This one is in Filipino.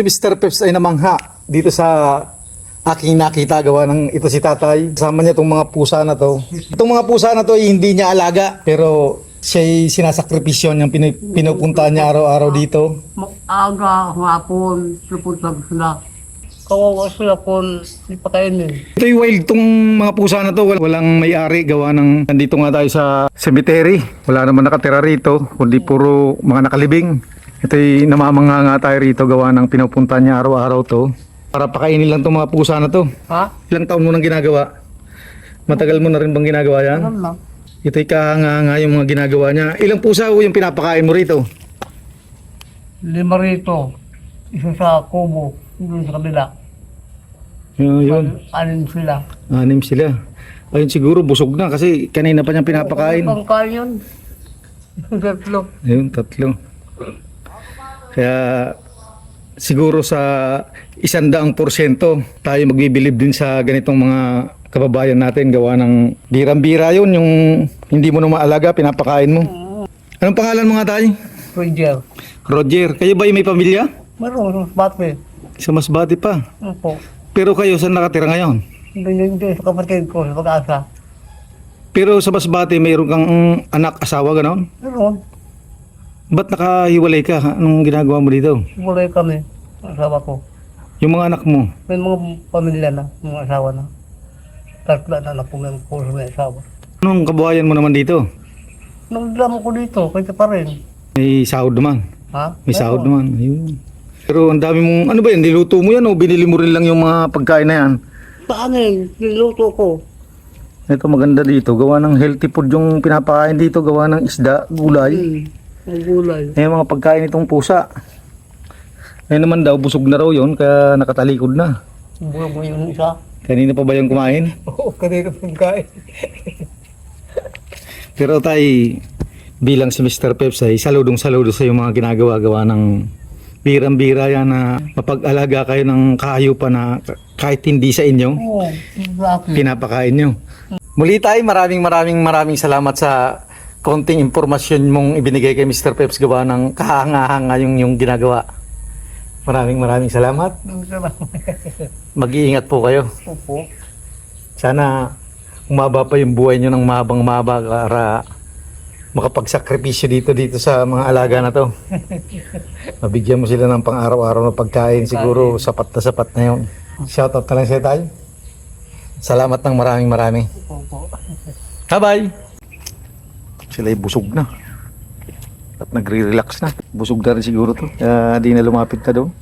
Mr. Peps ay namangha dito sa aking nakita gawa ng ito si tatay. Kasama niya itong mga pusa na to. Itong mga pusa na to ay hindi niya alaga pero siya sinasakripisyon niyang pinu- pinupunta niya araw-araw dito. Aga, hapon, pupunta sila. Kawawa sila kung hindi pa kainin. Ito yung wild tong mga pusa na to. Wal- Walang may-ari gawa ng nandito nga tayo sa cemetery. Wala naman nakatira rito kundi puro mga nakalibing. Ito yung namamanga nga tayo rito gawa ng pinupunta niya araw-araw to. Para pakainin lang tong mga pusa na to. Ha? Ilang taon mo nang ginagawa? Matagal mo na rin bang ginagawa yan? Alam lang. Ito'y kahanga yung mga ginagawa niya. Ilang pusa ho yung pinapakain mo rito? Lima rito. Isa sa kubo. Doon sa kabila. Yun, yun. Anin sila. Anim sila. Ayun siguro busog na kasi kanina pa niyang pinapakain. Pang kain yun. Yung tatlo. Ayun, tatlo. Kaya siguro sa isandaang porsyento tayo magbibilib din sa ganitong mga kababayan natin gawa ng birang-bira yun yung hindi mo na maalaga, pinapakain mo. Anong pangalan mga tayo? Ranger. Roger, kayo ba yung may pamilya? Meron, bate. Sa Masbate pa. Ano po? Pero kayo saan nakatira ngayon? Hindi hindi sa kapatid ko, sa pag-asa. Pero sa Masbate mayroon kang anak, asawa, ganon? Meron. Ba't nakahiwalay ka? Anong ginagawa mo dito? Mulay kami. Asawa ko. Yung mga anak mo, May mga pamilya na, mga asawa na. Tatlo na anak ko ng puro may asawa. anong kabuhayan mo naman dito? Nung drama ko dito, kaya pa rin. May sahod naman. Ha? May sahod Meron. naman. Ayun. Pero ang dami mong, ano ba yan, niluto mo yan o binili mo rin lang yung mga pagkain na yan? Paano yun? Niluto ko. Ito maganda dito, gawa ng healthy food yung pinapakain dito, gawa ng isda, gulay. Hmm. Ang gulay. Eh, mga pagkain itong pusa. Ngayon naman daw, busog na raw yun, kaya nakatalikod na. Bulang mo yung isa. Kanina pa ba yung kumain? Oo, kanina pagkain. Pero tay, bilang si Mr. Peps ay saludong saludo sa yung mga ginagawa-gawa ng birang-bira yan na mapag-alaga kayo ng kahayupan na kahit hindi sa inyo, Oo, bakit? pinapakain nyo. Muli tayo, maraming maraming maraming salamat sa konting impormasyon mong ibinigay kay Mr. Peps gawa ng kahanga-hanga yung, yung ginagawa. Maraming maraming salamat. Mag-iingat po kayo. Opo. Sana umaba pa yung buhay nyo ng mahabang maba para makapagsakripisyo dito dito sa mga alaga na to. Mabigyan mo sila ng pang-araw-araw na pagkain. Siguro sapat na sapat na yun. Shoutout na lang sa'yo tayo. Salamat ng maraming marami. Opo. Bye-bye! Sila'y busog na. At nagre-relax na. Busog na rin siguro to. Kaya di na lumapit na doon.